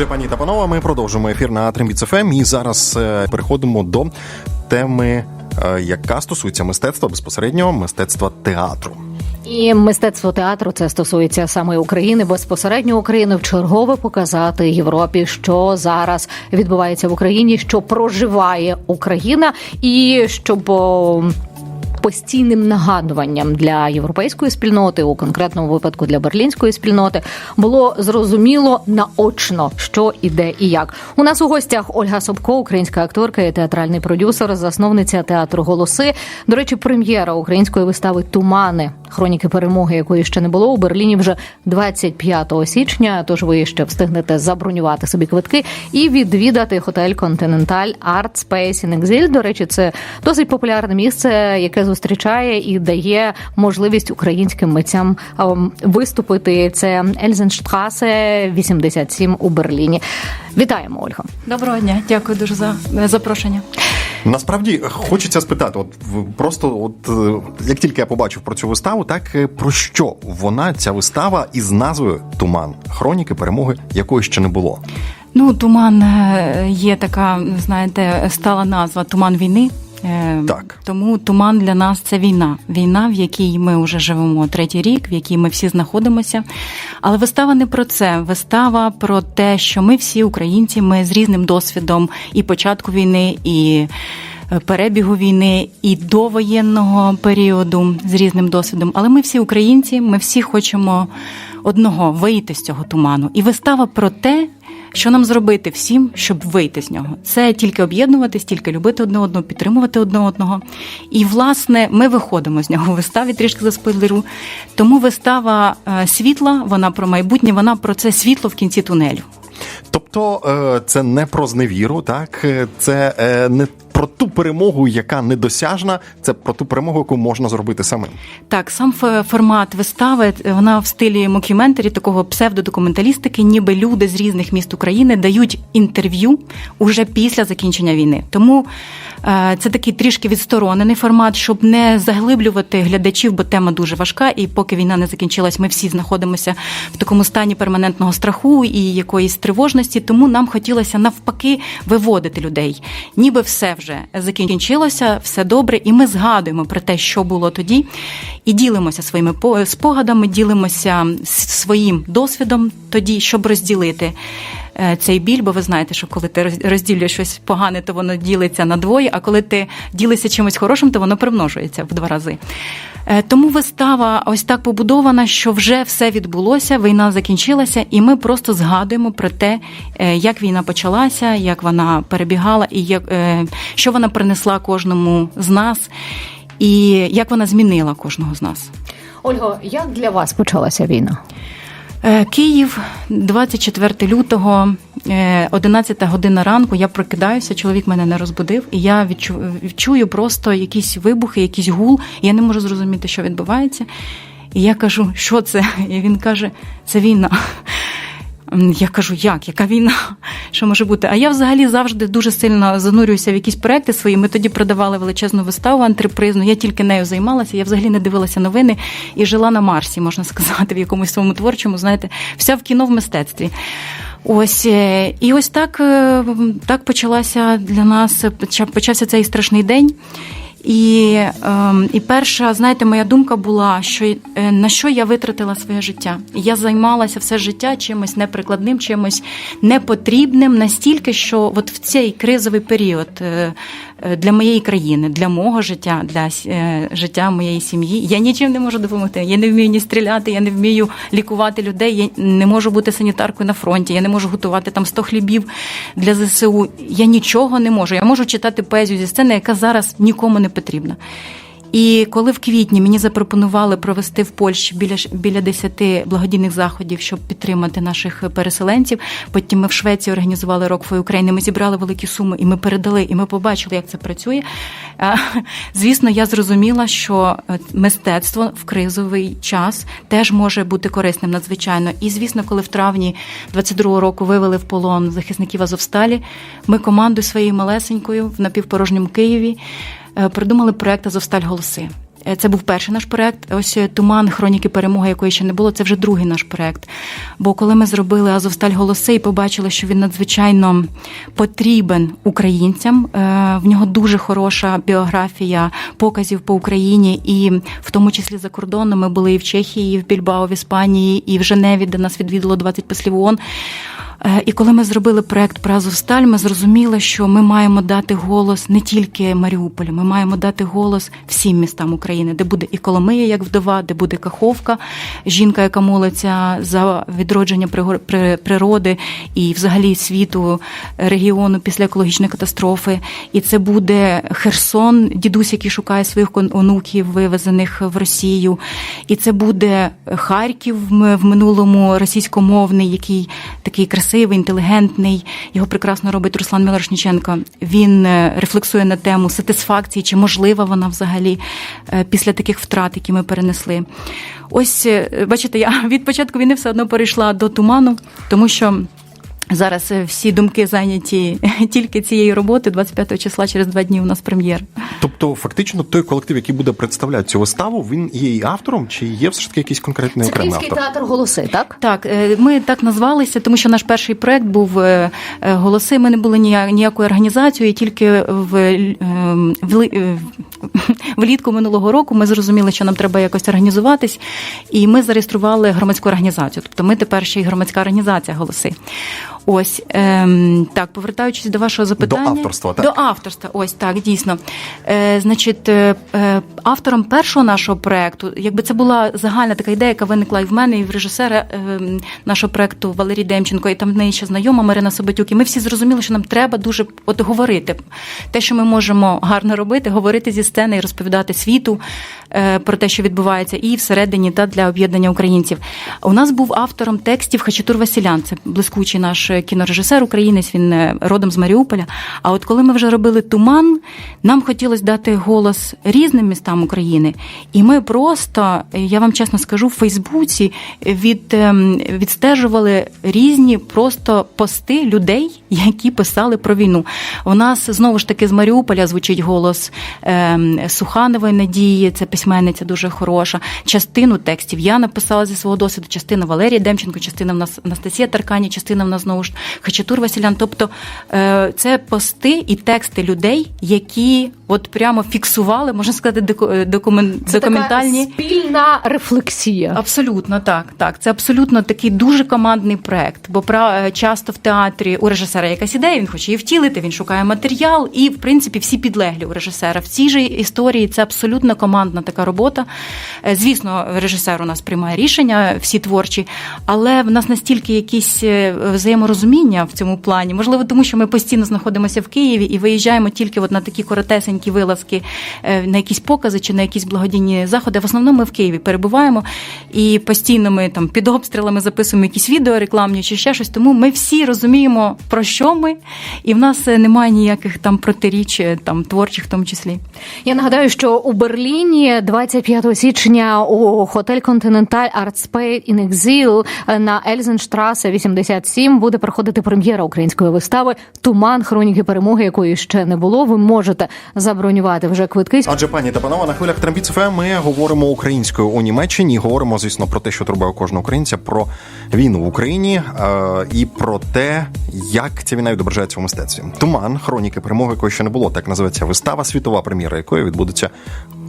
Отже, пані та панове, ми продовжуємо ефір на Трембіц і зараз е, переходимо до теми, е, яка стосується мистецтва безпосередньо мистецтва театру. І мистецтво театру це стосується саме України, безпосередньо України в чергове показати Європі, що зараз відбувається в Україні, що проживає Україна, і щоб постійним нагадуванням для європейської спільноти, у конкретному випадку для берлінської спільноти, було зрозуміло наочно, що іде і як. У нас у гостях Ольга Собко, українська акторка і театральний продюсер, засновниця театру Голоси. До речі, прем'єра української вистави Тумани хроніки перемоги, якої ще не було у Берліні вже 25 січня. Тож ви ще встигнете забронювати собі квитки і відвідати готель Континенталь Art Space in Exile. До речі, це досить популярне місце, яке зустрічає і дає можливість українським митцям виступити. Це Ельзенштрасе 87 у Берліні. Вітаємо, Ольга. Доброго дня, дякую дуже за е, запрошення. Насправді хочеться спитати, от просто, от е, як тільки я побачив про цю виставу, так е, про що вона ця вистава із назвою Туман хроніки перемоги, якої ще не було. Ну, туман е, є така, знаєте, стала назва Туман війни. Е, Так. Тому туман для нас це війна. Війна, в якій ми вже живемо третій рік, в якій ми всі знаходимося. Але вистава не про це. Вистава про те, що ми всі українці, ми з різним досвідом і початку війни, і е, перебігу війни, і довоєнного періоду з різним досвідом. Але ми всі українці, ми всі хочемо одного вийти з цього туману. І вистава про те. Що нам зробити всім, щоб вийти з нього? Це тільки об'єднуватись, тільки любити одне одного, підтримувати одне одного. І власне ми виходимо з нього. в виставі трішки за спойлеру. Тому вистава е, світла, вона про майбутнє, вона про це світло в кінці тунелю. Тобто е, це не про зневіру, так Е, це не про ту перемогу, яка недосяжна, це про ту перемогу, яку можна зробити самим. Так, сам формат вистави е, вона в стилі мокюментарі, такого псевдодокументалістики, ніби люди з різних міст України дають інтерв'ю уже після закінчення війни. Тому е, це такий трішки відсторонений формат, щоб не заглиблювати глядачів, бо тема дуже важка. І поки війна не закінчилась, ми всі знаходимося в такому стані перманентного страху і якоїсь тривожності. Тому нам хотілося навпаки виводити людей, ніби все вже закінчилося, все добре, і ми згадуємо про те, що було тоді, і ділимося своїми спогадами, ділимося своїм досвідом тоді, щоб розділити. Е, Цей біль, бо ви знаєте, що коли ти розділюєш щось погане, то воно ділиться на двоє, а коли ти ділишся чимось хорошим, то воно примножується в два рази. Е, Тому вистава ось так побудована, що вже все відбулося, війна закінчилася, і ми просто згадуємо про те, е, як війна почалася, як вона перебігала, і як, що вона принесла кожному з нас, і як вона змінила кожного з нас. Ольго, як для вас почалася війна? Е, Київ, 24 лютого, е, 11 година ранку. Я прокидаюся, чоловік мене не розбудив, і я відчу, відчую просто якісь вибухи, якийсь гул. і Я не можу зрозуміти, що відбувається. І я кажу, що це? І він каже, це війна. Я кажу, як, яка війна? Що може бути? А я взагалі завжди дуже сильно занурююся в якісь проекти свої. Ми тоді продавали величезну виставу антрепризну. Я тільки нею займалася. Я взагалі не дивилася новини і жила на Марсі, можна сказати, в якомусь своєму творчому, знаєте, вся в кіно в мистецтві. Ось е, і ось так, е, так почалася для нас почав- почався цей страшний день. І, ем, і перша, знаєте, моя думка була, що е, на що я витратила своє життя. Я займалася все життя чимось неприкладним, чимось непотрібним, настільки, що от в цей кризовий період е, для моєї країни, для мого життя, для е, життя моєї сім'ї, я нічим не можу допомогти. Я не вмію ні стріляти, я не вмію лікувати людей, я не можу бути санітаркою на фронті, я не можу готувати там 100 хлібів для ЗСУ. Я нічого не можу. Я можу читати поезію зі сцени, яка зараз нікому не потрібна. І коли в квітні мені запропонували провести в Польщі біля біля 10 благодійних заходів, щоб підтримати наших переселенців. Потім ми в Швеції організували Rock for Ukraine, Ми зібрали великі суми, і ми передали, і ми побачили, як це працює. Звісно, я зрозуміла, що е, мистецтво в кризовий час теж може бути корисним надзвичайно. І звісно, коли в травні 22-го року вивели в полон захисників Азовсталі, ми командою своєю малесенькою в напівпорожньому Києві придумали проект Азовсталь голоси. Е, Це був перший наш проект. Ось е, туман хроніки перемоги, якої ще не було. Це вже другий наш проект. Бо коли ми зробили Азовсталь голоси і побачили, що він надзвичайно потрібен українцям, е, в нього дуже хороша біографія показів по Україні, і в тому числі за кордоном ми були і в Чехії, і в Більбао, в Іспанії, і в Женеві, де нас відвідало 20 послів ООН. Е, І коли ми зробили проект про Азовсталь, ми зрозуміли, що ми маємо дати голос не тільки Маріуполю, ми маємо дати голос всім містам України, де буде і Коломия, як вдова, де буде Каховка, жінка, яка молиться за відродження природи і взагалі світу регіону після екологічної катастрофи. І це буде Херсон, дідусь, який шукає своїх онуків, вивезених в Росію. І це буде Харків в минулому російськомовний, який такий красивий, інтелігентний. Його прекрасно робить Руслан Мілорошніченко. Він е, рефлексує на тему сатисфакції, чи можлива вона взагалі е, після таких втрат, які ми перенесли. Ось е, бачите, я від початку війни все одно перейшла до туману, тому що. Зараз е, всі думки зайняті тільки цією роботою. 25 числа через два дні у нас прем'єр. Тобто, фактично, той колектив, який буде представляти цю виставу, він є і автором, чи є все ж таки якийсь конкретний Це окремий Київський автор? театр голоси, так? Так, е, ми так назвалися, тому що наш перший проект був е, голоси. Ми не були нія- ніякою організацією, тільки в, в, влітку минулого року ми зрозуміли, що нам треба якось організуватись, і ми зареєстрували громадську організацію. Тобто ми тепер ще й громадська організація голоси. Ось ем, так, повертаючись до вашого запитання До авторства, так. До авторства, ось так, дійсно. Е, значить, е, е, автором першого нашого проекту, якби це була загальна така ідея, яка виникла і в мене, і в режисера е, нашого проекту Валерій Демченко, і там в неї ще знайома Марина Собатюк. І ми всі зрозуміли, що нам треба дуже от говорити. Те, що ми можемо гарно робити, говорити зі сцени і розповідати світу про те, що відбувається, і всередині та для об'єднання українців. У нас був автором текстів Хачатур Василян, це блискучий наш кінорежисер українець, він е, родом з Маріуполя. А от коли ми вже робили туман, нам хотілося дати голос різним містам України. І ми просто, е, я вам чесно скажу, в Фейсбуці від, ем, відстежували різні просто пости людей, які писали про війну. У нас знову ж таки з Маріуполя звучить голос ем, Суханової Надії, це письменниця дуже хороша. Частину текстів я написала зі свого досвіду, частина Валерія Демченко, частина в нас Анастасія Таркані, частина в нас знову ж Хачатур Василян. Тобто е, це пости і тексти людей, які от прямо фіксували, можна сказати, деку- докумен, Це документальні. така спільна рефлексія. Абсолютно так, так. Це абсолютно такий дуже командний проект. Бо е, часто в театрі у режисера якась ідея, він хоче її втілити, він шукає матеріал, і в принципі всі підлеглі у режисера. В цій же історії це абсолютно командна така робота. Е, Звісно, режисер у нас приймає рішення, всі творчі, але в нас настільки якісь е, взаєморозуміння в цьому плані. Можливо, тому що ми постійно знаходимося в Києві і виїжджаємо тільки от на такі коротесенькі вилазки, е, на якісь покази чи на якісь благодійні заходи. В основному ми в Києві перебуваємо і постійно ми там під обстрілами записуємо якісь відео рекламні чи ще щось. Тому ми всі розуміємо про що ми, і в нас немає ніяких там протиріч, там творчих, в тому числі. Я нагадаю, що у Берліні 25 січня у готель Континенталь Артспей Exil на Ельзенштрасе 87 буде проходити прем'єра української вистави Туман хроніки перемоги, якої ще не було. Ви можете забронювати вже квитки. Адже пані та панове, на хвилях Трампіц ФМ ми говоримо українською у Німеччині. Говоримо, звісно, про те, що турбує кожного українця, про війну в Україні е, і про те, як ця війна відображається у мистецтві. Туман, хроніки перемоги, якої ще не було. Так називається вистава, світова прем'єра якої відбудеться.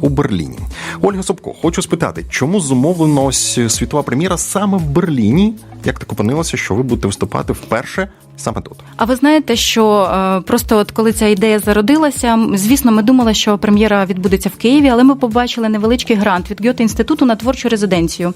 У Берліні Ольга Собко, хочу спитати, чому зумовлено ось світова прем'єра саме в Берліні? Як так опинилося, що ви будете виступати вперше саме тут? А ви знаєте, що е, просто от коли ця ідея зародилася, звісно, ми думали, що прем'єра відбудеться в Києві, але ми побачили невеличкий грант від Гьоте інституту на творчу резиденцію.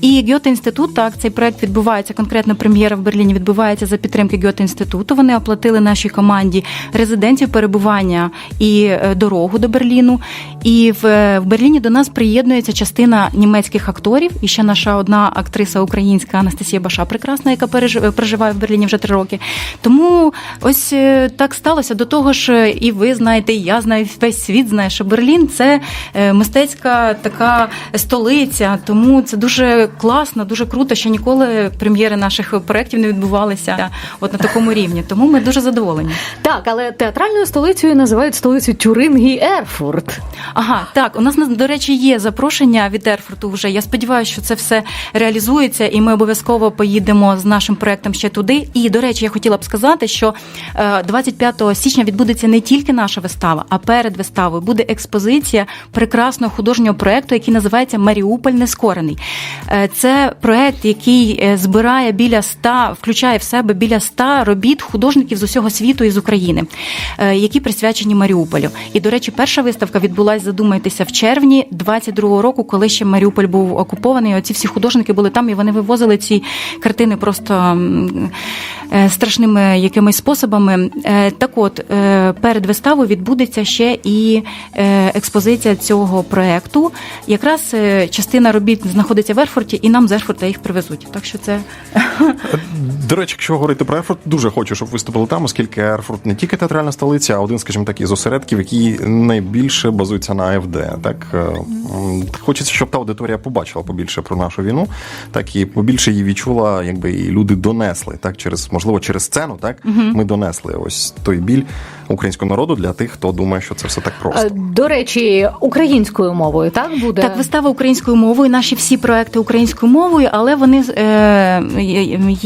І Гьоте інститут, так, цей проект відбувається, конкретно прем'єра в Берліні відбувається за підтримки Гьоте інституту. Вони оплатили нашій команді резиденцію перебування і е, дорогу до Берліну. І в, е, в Берліні до нас приєднується частина німецьких акторів. І ще наша одна актриса українська Анастасія Баша, прекрасна, яка переж- проживає в Берліні вже три роки. Франкфурті. Тому ось е, так сталося. До того ж, е, і ви знаєте, і я знаю, весь світ знає, що Берлін це е, мистецька така столиця. Тому це дуже класно, дуже круто, що ніколи прем'єри наших проєктів не відбувалися от на такому рівні. Тому ми дуже задоволені. Так, але театральною столицею називають столицю Тюринги і Ерфурт. Ага, так у нас до речі є запрошення від Ерфурту. Вже я сподіваюся, що це все реалізується, і ми обов'язково поїдемо з нашим проектом ще туди. І до речі, я хотіла б сказати, що е, 25 січня відбудеться не тільки наша вистава, а перед виставою буде експозиція прекрасного художнього проекту, який називається Маріуполь Нескорений. Е, Це проект, який е, збирає біля 100, включає в себе біля 100 робіт художників з усього світу і з України, е, які присвячені Маріуполю. І до речі, перша виставка відбулася, задумайтеся, в червні 22-го року, коли ще Маріуполь був окупований. Оці всі художники були там, і вони вивозили ці картини просто е, страшними якимись способами. Е, Так от, е, перед виставою відбудеться ще і е, експозиція цього проекту. Якраз частина робіт знаходиться в Ерфорті, і нам з Ерфорта їх привезуть. Так що це До речі, якщо говорити про Ерфурт, дуже хочу, щоб виступили там, оскільки Ерфурт не тільки театральна столиця, а один, скажімо так, із осередків, який найбільше базується на АФД. Так хочеться, щоб та аудиторія побачила побільше про нашу війну, так і побільше її відчула, якби і люди донесли, так через можливо через сцену. Так ми донесли ось той біль українського народу для тих, хто думає, що це все так Е, просто. До речі, українською мовою так буде Так, вистава українською мовою, наші всі проекти українською мовою, але вони е,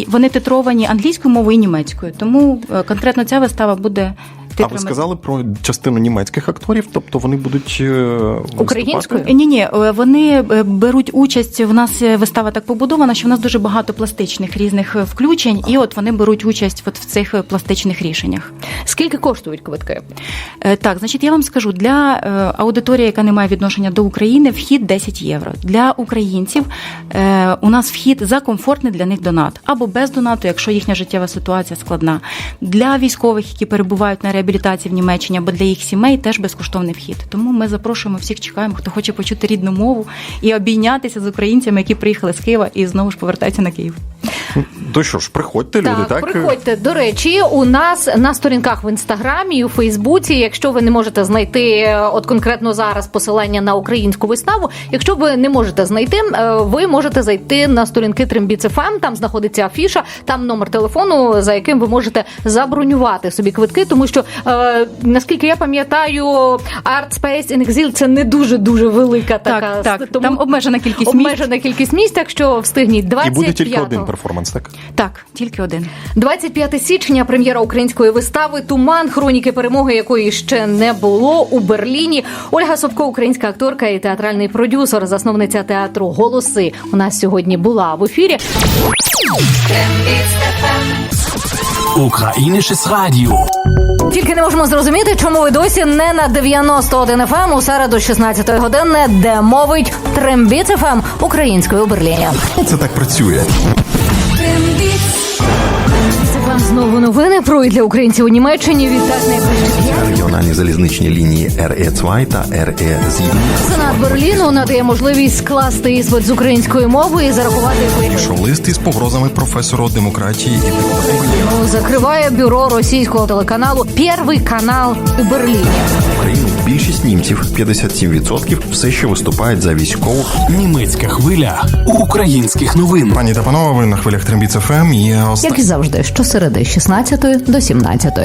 вони титровані англійською мовою і німецькою. Тому е, конкретно ця вистава буде А ви сказали про частину німецьких акторів, тобто вони будуть е, Українською? Ні, ні, вони е, беруть участь. В нас е, вистава так побудована, що в нас дуже багато пластичних різних включень, включень, і от вони беруть участь от в цих е, пластичних рішеннях. скільки коштують квитки? Е, Так, значить, я вам скажу для е, аудиторії, яка не має відношення до України, вхід 10 євро. Для українців е, у нас вхід за комфортний для них донат або без донату, якщо їхня життєва ситуація складна. Для військових, які перебувають на реабілітації в Німеччині, або для їх сімей, теж безкоштовний вхід. Тому ми запрошуємо всіх, чекаємо, хто хоче почути рідну мову і обійнятися з українцями, які приїхали з Києва і знову ж повертаються на Київ. То що ж, приходьте, люди, так? приходьте. До речі, у нас на сторінках в інстаграмі і у Фейсбуці, якщо ви не можете знайти е, от конкретно зараз посилання на українську виставу, якщо ви не можете знайти, е, ви можете зайти на сторінки Трембіц ФМ, там знаходиться афіша, там номер телефону, за яким ви можете забронювати собі квитки, тому що е, наскільки я пам'ятаю, Art Space in Exile – це не дуже дуже велика така так, так. тому Там обмежена кількість місць. обмежена кількість місць, так що встигніть 25 І буде тільки один перформанс, так? Так, тільки один. 25 січня прем'єра української вистави Туман хроніки перемоги, якої ще не було у Берліні. Ольга Собко, українська акторка і театральний продюсер, засновниця театру Голоси. У нас сьогодні була в ефірі. Ukrainisches Radio. Тільки не можемо зрозуміти, чому ви досі не на 91 FM у середу 16 години, де мовить Трембіц ФМ українською у Берліні. Це так працює. Знову новини про і для українців у Німеччині. Відтак Регіональні залізничні лінії РЕ-2 та РЕ-7. Сенат Берліну надає можливість скласти іспит з української мови і зарахувати Пішов лист із погрозами професору демократії і Закриває бюро російського телеканалу Перший канал у Берліні. Більшість німців 57% все ще виступають за військову. Німецька хвиля українських новин. Пані та панове, ви на хвилях Трембіц ФМ. Є Як і завжди, щосереди з 16 до 17.